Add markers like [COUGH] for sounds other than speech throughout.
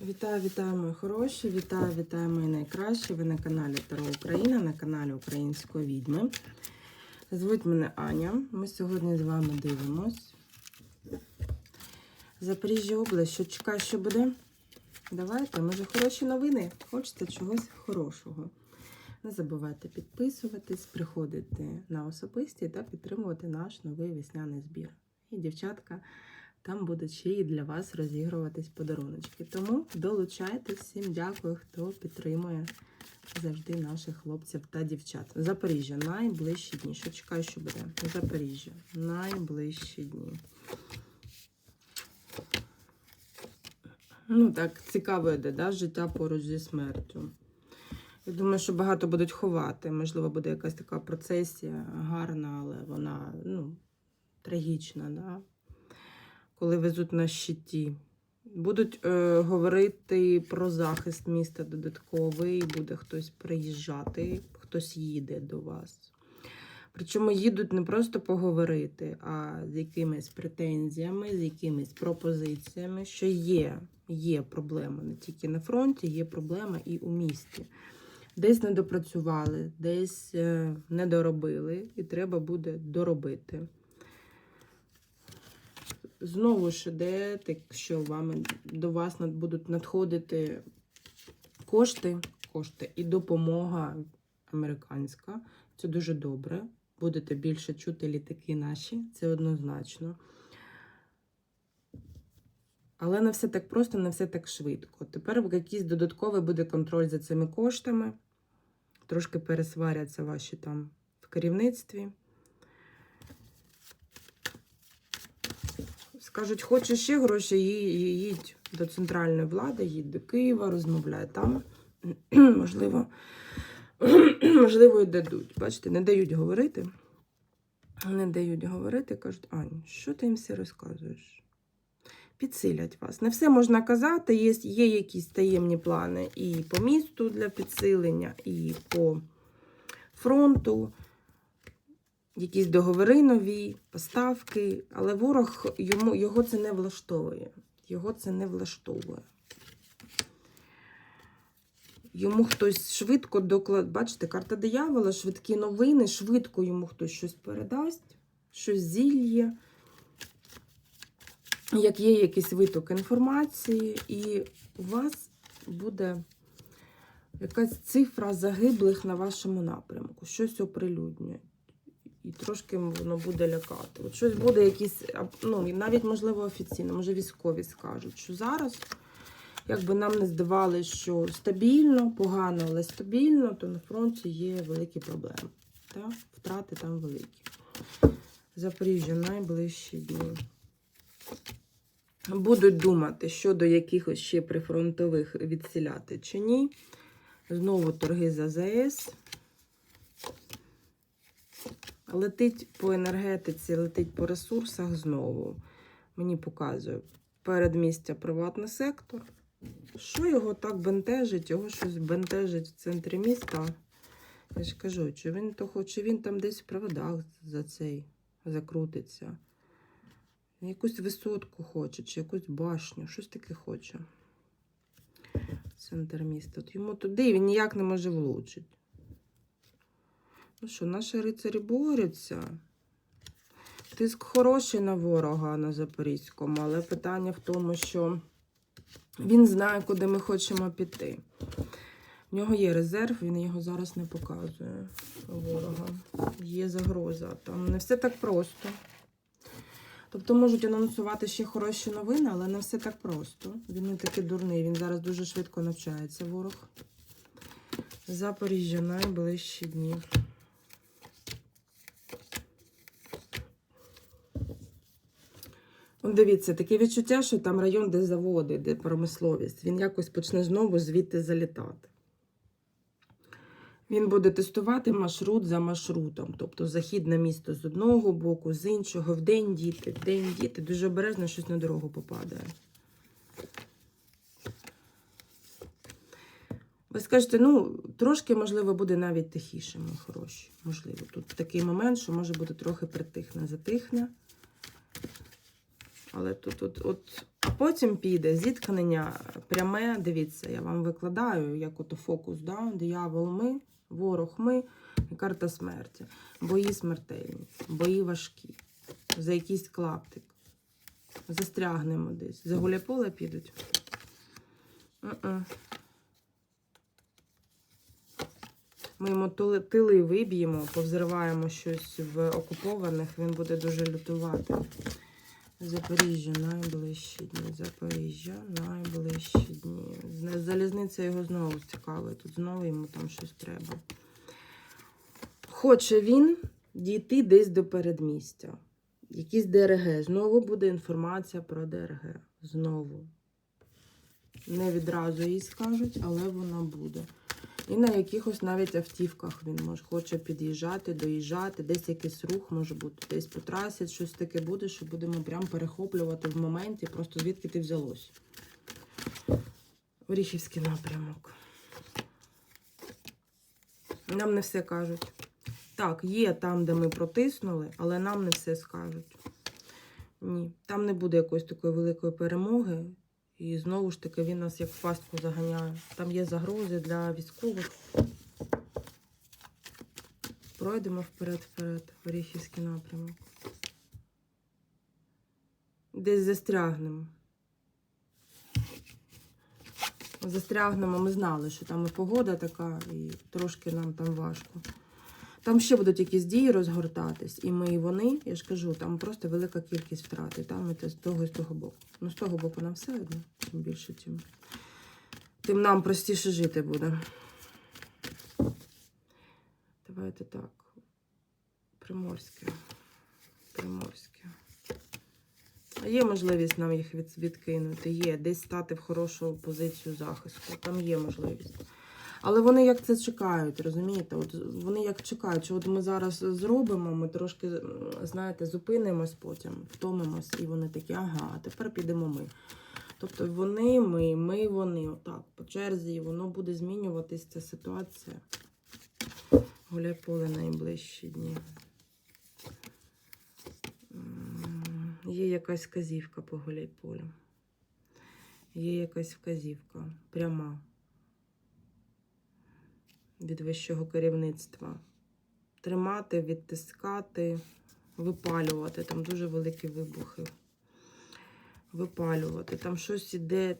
Вітаю, вітаю, мої хороші! Вітаю, вітаю, мої найкращі! Ви на каналі Таро Україна, на каналі Української відьми. Звуть мене Аня. Ми сьогодні з вами дивимось. Запоріжжя область, що чекає, що буде? Давайте, може, хороші новини. Хочете чогось хорошого. Не забувайте підписуватись, приходити на особисті та підтримувати наш новий весняний збір. І дівчатка. Там будуть ще і для вас розігруватись подаруночки. Тому долучайтесь. Всім дякую, хто підтримує завжди наших хлопців та дівчат. Запоріжжя найближчі дні. Що чекаю, що буде? Запоріжжя найближчі дні. Ну так, цікаво йде, да? життя поруч зі смертю. Я думаю, що багато будуть ховати. Можливо, буде якась така процесія гарна, але вона ну, трагічна. Да? Коли везуть на щиті. Будуть е, говорити про захист міста додатковий, буде хтось приїжджати, хтось їде до вас. Причому їдуть не просто поговорити, а з якимись претензіями, з якимись пропозиціями, що є, є проблема не тільки на фронті, є проблема і у місті. Десь не допрацювали, десь е, не доробили, і треба буде доробити. Знову ж іде, так що вам, до вас будуть надходити кошти, кошти і допомога американська. Це дуже добре. Будете більше чути літаки наші, це однозначно. Але не все так просто, не все так швидко. Тепер якийсь додатковий буде контроль за цими коштами. Трошки пересваряться ваші там в керівництві. Скажуть, хочеш ще гроші, їдь до центральної влади, їдь до Києва, розмовляй там. [CLEARS THROAT] можливо, [CLEARS THROAT] можливо, і дадуть. Бачите, не дають говорити. Не дають говорити, кажуть, Ань, що ти їм все розказуєш? Підсилять вас. Не все можна казати, є, є якісь таємні плани і по місту для підсилення, і по фронту якісь договори нові, поставки, але ворог йому, його це не влаштовує. Його це не влаштовує. Йому хтось швидко доклад. Бачите, карта диявола, швидкі новини, швидко йому хтось щось передасть, щось зільє. Як є якийсь виток інформації, і у вас буде якась цифра загиблих на вашому напрямку, щось оприлюднює і трошки воно буде лякати. От щось буде якісь, ну, навіть, можливо, офіційно, може, військові скажуть, що зараз, якби нам не здавалося, що стабільно, погано, але стабільно, то на фронті є великі проблеми. Так? Втрати там великі. Запоріжжя найближчі дні. Будуть думати, щодо якихось ще прифронтових відсіляти чи ні. Знову торги за ЗАЕС. Летить по енергетиці, летить по ресурсах знову. Мені показує передмістя приватний сектор. Що його так бентежить? Його щось бентежить в центрі міста. Я ж кажу, чи він то хоче, він там десь в проводах за цей закрутиться. Якусь висотку хоче, чи якусь башню, щось таке хоче. Центр міста. От йому туди він ніяк не може влучити. Ну що, наші рицарі борються. Тиск хороший на ворога на Запорізькому, але питання в тому, що він знає, куди ми хочемо піти. В нього є резерв, він його зараз не показує ворога. Є загроза. Там не все так просто. Тобто можуть анонсувати ще хороші новини, але не все так просто. Він не такий дурний, він зараз дуже швидко навчається, ворог. Запоріжжя найближчі дні. Дивіться, таке відчуття, що там район, де заводи, де промисловість, він якось почне знову звідти залітати. Він буде тестувати маршрут за маршрутом, тобто західне місто з одного боку, з іншого, вдень діти, вдень діти, дуже обережно щось на дорогу попадає. Ви скажете, ну, трошки, можливо, буде навіть тихіше, мої хороші. Можливо, тут такий момент, що може бути трохи притихне, затихне. Але тут от, от Потім піде зіткнення пряме. Дивіться, я вам викладаю, як ото фокус, да? диявол ми, ворог ми і карта смерті. Бої смертельні, бої важкі, за якийсь клаптик. Застрягнемо десь. За гуляполе підуть. Ми йому тили виб'ємо, повзриваємо щось в окупованих, він буде дуже лютувати. Запоріжжя найближчі дні. Запоріжжя найближчі дні. Залізниця його знову цікавить. Тут знову йому там щось треба. Хоче він дійти десь до передмістя. Якісь ДРГ. Знову буде інформація про ДРГ. Знову. Не відразу їй скажуть, але вона буде. І на якихось навіть автівках він може хоче під'їжджати, доїжджати, десь якийсь рух може бути, десь по трасі щось таке буде, що будемо прям перехоплювати в моменті, просто звідки ти взялось. Оріхівський напрямок. Нам не все кажуть. Так, є там, де ми протиснули, але нам не все скажуть. Ні, там не буде якоїсь такої великої перемоги. І знову ж таки він нас як в пастку заганяє. Там є загрози для військових. Пройдемо вперед-вперед, Оріхівський напрямок. Десь застрягнемо. Застрягнемо, ми знали, що там і погода така, і трошки нам там важко. Там ще будуть якісь дії розгортатись, і ми, і вони, я ж кажу, там просто велика кількість втрат. І там і з того, і з того боку. Ну, з того боку нам все одно, чим більше, тим, тим нам простіше жити буде. Давайте так. Приморське. Приморське. А Є можливість нам їх від, відкинути. Є. Десь стати в хорошу позицію захисту. Там є можливість. Але вони як це чекають, розумієте? От вони як чекають, що от ми зараз зробимо, ми трошки, знаєте, зупинимось потім, втомимось, і вони такі, ага, а тепер підемо ми. Тобто вони, ми, ми, вони, отак, по черзі, воно буде змінюватись ця ситуація. Гуляй поле найближчі дні. Є якась вказівка по гуляй полю. Є якась вказівка пряма від вищого керівництва. Тримати, відтискати, випалювати. Там дуже великі вибухи. Випалювати. Там щось іде.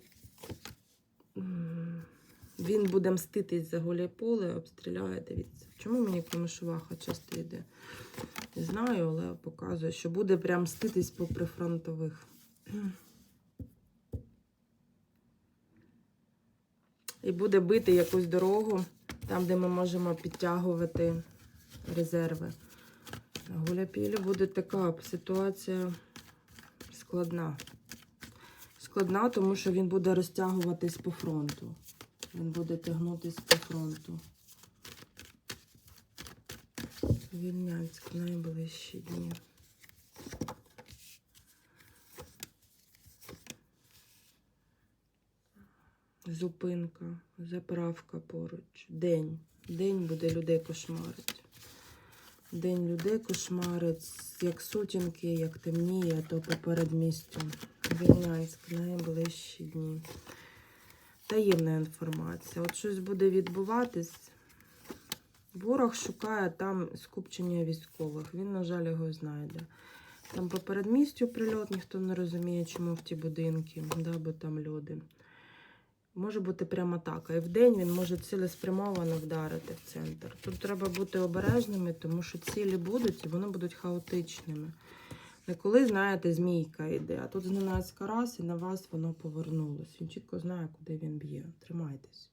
Він буде мститись за голе поле, обстріляє. Дивіться. Чому мені Комишуваха часто йде? Не знаю, але показує, що буде прям мститись по прифронтових. І буде бити якусь дорогу, там, де ми можемо підтягувати резерви. На Гуляпілі буде така ситуація складна. Складна, тому що він буде розтягуватись по фронту. Він буде тягнутись по фронту. Вільнянськ найближчі дні. Зупинка, заправка поруч. День. День буде людей кошмарить. День людей кошмарить, як сутінки, як темніє, то поперед містю. Вільнянськ, найближчі дні. Таємна інформація. От щось буде відбуватись. Ворог шукає там скупчення військових. Він, на жаль, його знайде. Там по передмістю прильот, ніхто не розуміє, чому в ті будинки, да, бо там люди. Може бути прямо атака. І вдень він може цілеспрямовано вдарити в центр. Тут треба бути обережними, тому що цілі будуть і вони будуть хаотичними. Не коли, знаєте, змійка йде, а тут зненацька раз і на вас воно повернулось. Він чітко знає, куди він б'є. Тримайтесь.